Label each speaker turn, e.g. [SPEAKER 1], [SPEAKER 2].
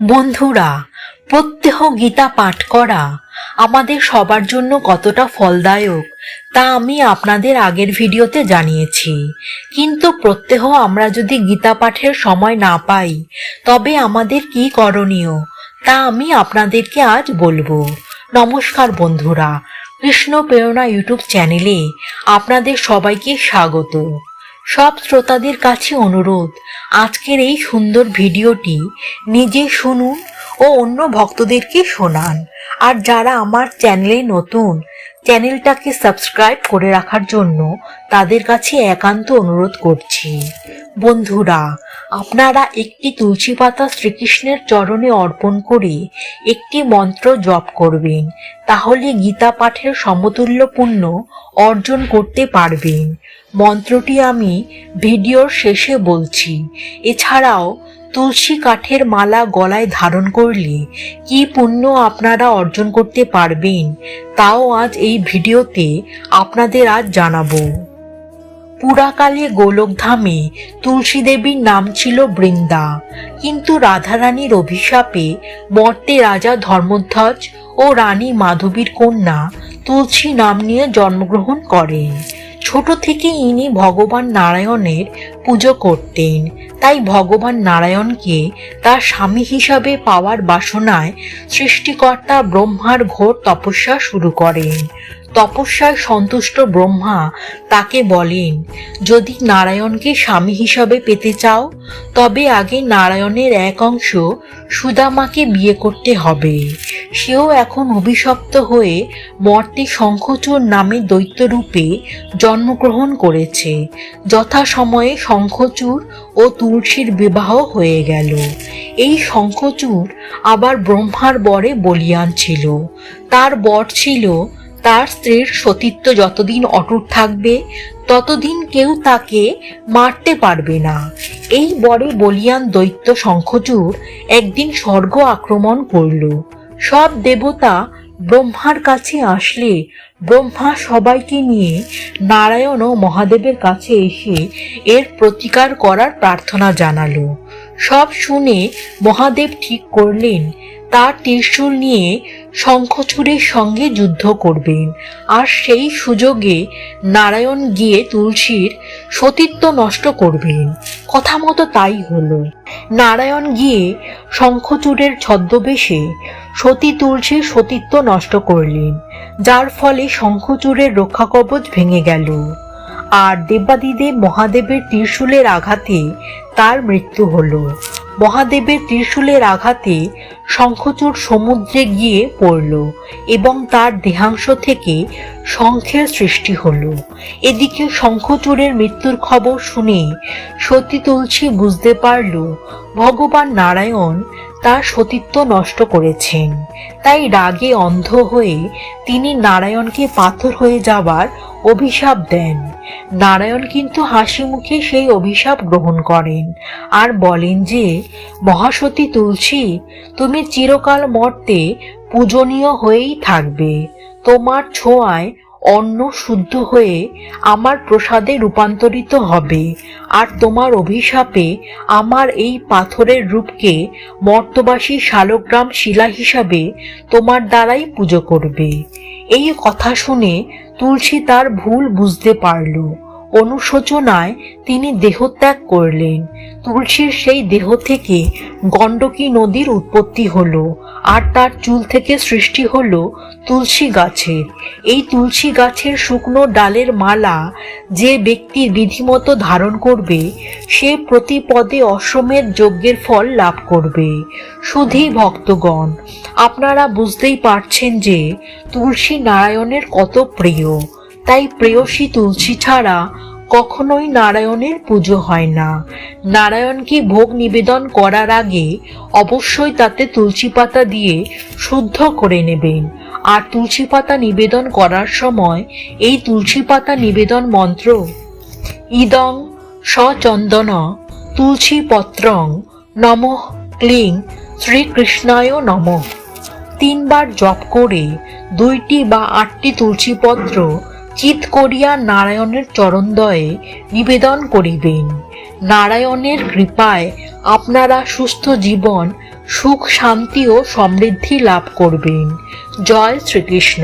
[SPEAKER 1] বন্ধুরা, প্রত্যহ গীতা পাঠ করা আমাদের সবার জন্য কতটা ফলদায়ক তা আমি আপনাদের আগের ভিডিওতে জানিয়েছি। কিন্তু প্রত্যহ আমরা যদি গীতা পাঠের সময় না পাই, তবে আমাদের কি করণীয় তা আমি আপনাদেরকে আজ বলব। নমস্কার বন্ধুরা, কৃষ্ণ প্রেরণা ইউটিউব চ্যানেলে আপনাদের সবাইকে স্বাগত। সব শ্রোতাদের কাছে অনুরোধ, আজকের এই সুন্দর ভিডিওটি নিজে শুনুন ও অন্য ভক্তদেরকে শোনান। আর যারা আমার চ্যানেলে নতুন, চ্যানেলটাকে সাবস্ক্রাইব করে রাখার জন্য তাদের কাছে একান্ত অনুরোধ করছি। বন্ধুরা, আপনারা একটি তুলসী পাতা শ্রীকৃষ্ণের চরণে অর্পণ করে একটি মন্ত্র জপ করবেন। তাহলে গীতা পাঠের সমতুল্য পুণ্য অর্জন করতে পারবেন। মন্ত্রটি আমি ভিডিওর শেষে বলছি। এছাড়াও তুলসী কাঠের মালা গলায় ধারণ করলে কি পুণ্য আপনারা অর্জন করতে পারবেন, তাও আজ এই ভিডিওতে আপনাদের আজ জানাব। পুরাকালে গোলকধামে তুলসী দেবীর নাম ছিল বৃন্দা। কিন্তু রাধারানীর অভিশাপে মর্তে রাজা ধর্মধ্বজ ও রানী মাধবীর কন্যা তুলসী নাম নিয়ে জন্মগ্রহণ করেন। ছোট থেকে ইনি ভগবান নারায়ণের পুজো করতেন। তাই ভগবান নারায়ণকে তার স্বামী হিসাবে পাওয়ার বাসনায় সৃষ্টিকর্তা ব্রহ্মার ঘোর তপস্যা শুরু করেন। তপস্যায় সন্তুষ্ট ব্রহ্মা তাকে বলেন, যদি নারায়ণকে স্বামী হিসাবে পেতে চাও, তবে আগে নারায়ণের এক অংশ সুদামাকে বিয়ে করতে হবে। সেও এখন অভিশপ্ত হয়ে মর্তে শঙ্খচূড় নামে দৈত্যরূপে জন্মগ্রহণ করেছে। যথাসময়ে শঙ্খচূড় ও তুলসীর বিবাহ হয়ে গেল। এই শঙ্খচূড় আবার ব্রহ্মার বরে বলিয়ান ছিল। তার বর ছিল তার স্ত্রীর সতীত্ব যতদিন অটুট থাকবে, ততদিন কেউ তাকে মারতে পারবে না। এই বরে বলিয়ান দৈত্য শঙ্খচূড় একদিন স্বর্গ আক্রমণ করল। সব দেবতা ব্রহ্মার কাছে আসলে ব্রহ্মা সবাইকে নিয়ে নারায়ণ ও মহাদেবের কাছে এসে এর প্রতিকার করার প্রার্থনা জানালো। সব শুনে মহাদেব ঠিক করলেন, তার ত্রিশূল নিয়ে শঙ্খচূড়ের সঙ্গে যুদ্ধ করবেন। আর সেই সুযোগে নারায়ণ গিয়ে তুলসীর সতীত্ব নষ্ট করবেন। কথা মতো তাই হলো। নারায়ণ গিয়ে শঙ্খচূড়ের ছদ্মবেশে সতী তুলসীর সতীত্ব নষ্ট করলেন। যার ফলে শঙ্খচূড়ের রক্ষাকবচ ভেঙে গেল। আর দেবাদিদেব মহাদেবের ত্রিশূলের আঘাতে তার মৃত্যু হলো। মহাদেবের ত্রিশূলের আঘাতে শঙ্খচূড় সমুদ্রে গিয়ে পড়ল এবং তার দেহাংশ থেকে শঙ্খের সৃষ্টি হল। এদিকে শঙ্খচূড়ের মৃত্যুর খবর শুনে সতী তুলসী বুঝতে পারল, ভগবান নারায়ণ তার সতীত্ব নষ্ট করেছেন। তাই রাগে অন্ধ হয়ে তিনি নারায়ণকে পাথর হয়ে যাবার অভিশাপ দেন। নারায়ণ কিন্তু হাসি মুখে সেই অভিশাপ গ্রহণ করেন আর বলেন যে, মহাসতী তুলসী, তুমি চিরকাল মর্তে পূজনীয় হয়েই থাকবে। তোমার ছোঁয়ায় অন্ন শুদ্ধ হয়ে আমার প্রসাদে রূপান্তরিত হবে। আর তোমার অভিশাপে আমার এই পাথরের রূপকে মর্তবাসী শালগ্রাম শিলা হিসাবে তোমার দ্বারাই পুজো করবে। এই কথা শুনে তুলসী তার ভুল বুঝতে পারল। অনুশোচনায় তিনি দেহত্যাগ করলেন। তুলসীর সেই দেহ থেকে গণ্ডকী নদীর উৎপত্তি হলো আর তার চুল থেকে সৃষ্টি হলো তুলসী গাছের। এই তুলসী গাছের শুকনো ডালের মালা যে ব্যক্তি বিধিমতো ধারণ করবে, সে প্রতি পদে যজ্ঞের ফল লাভ করবে। শুধুই ভক্তগণ, আপনারা বুঝতেই পারছেন যে তুলসী নারায়ণের কত প্রিয়। তাই প্রেয়সী তুলসী ছাড়া কখনোই নারায়ণের পুজো হয় না। নারায়ণকে ভোগ নিবেদন করার আগে অবশ্যই তাতে তুলসী পাতা দিয়ে শুদ্ধ করে নেবেন। আর তুলসী পাতা নিবেদন করার সময় এই তুলসী পাতা নিবেদন মন্ত্র ইদং সচন্দন তুলসী পত্রং নম ক্লিং শ্রীকৃষ্ণায় নমঃ। তিনবার জপ করে দুইটি বা আটটি তুলসীপত্র চিত করিয়া নারায়ণের চরণদয়ে নিবেদন করিবেন। নারায়ণের কৃপায় আপনারা সুস্থ জীবন, সুখ শান্তি ও সমৃদ্ধি লাভ করবেন। জয় শ্রীকৃষ্ণ।